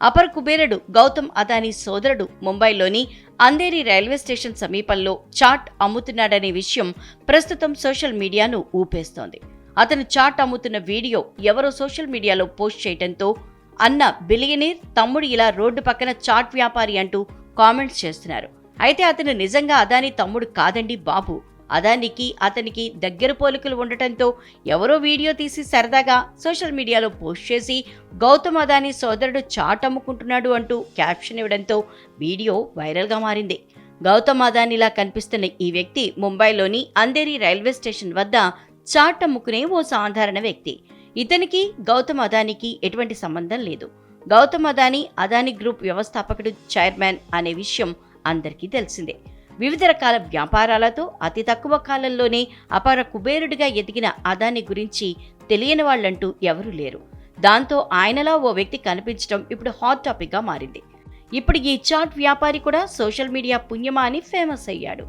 అపర కుబేరుడు గౌతమ్ అదానీ సోదరుడు ముంబైలోని అంధేరి రైల్వే స్టేషన్ సమీపంలో చాట్ అమ్ముతున్నాడనే విషయం ప్రస్తుతం సోషల్ మీడియాను ఊపేస్తోంది. అతను చాట్ అమ్ముతున్న వీడియో ఎవరో సోషల్ మీడియాలో పోస్ట్ చేయడంతో అన్న బిలియనీర్ తమ్ముడు ఇలా రోడ్డు పక్కన చాట్ వ్యాపారి అంటూ కామెంట్స్ చేస్తున్నారు. అయితే అతను నిజంగా అదాని తమ్ముడు కాదండి బాబు. అదానికి అతనికి దగ్గర పోలికలు ఉండటంతో ఎవరో వీడియో తీసి సరదాగా సోషల్ మీడియాలో పోస్ట్ చేసి గౌతమ్ అదాని సోదరుడు చాట్ అమ్ముకుంటున్నాడు అంటూ క్యాప్షన్ ఇవ్వడంతో వీడియో వైరల్గా మారింది. గౌతమ్ అదానిలా కనిపిస్తున్న ఈ వ్యక్తి ముంబైలోని అంధేరి రైల్వే స్టేషన్ వద్ద చాట్ అమ్ముకునే ఓ సాధారణ వ్యక్తి. ఇతనికి గౌతమ్ అదానికి ఎటువంటి సంబంధం లేదు. గౌతమ్ అదాని అదాని గ్రూప్ వ్యవస్థాపకుడు చైర్మన్ అనే విషయం అందరికీ తెలిసిందే. వివిధ రకాల వ్యాపారాలతో అతి తక్కువ కాలంలోనే అపార కుబేరుడిగా ఎదిగిన అదాని గురించి తెలియని వాళ్ళంటూ ఎవరూ లేరు. దాంతో ఆయనలా ఓ వ్యక్తి కనిపించడం ఇప్పుడు హాట్ టాపిక్గా మారింది. ఇప్పుడు ఈ చాట్ వ్యాపారి కూడా సోషల్ మీడియా పుణ్యమా అని ఫేమస్ అయ్యాడు.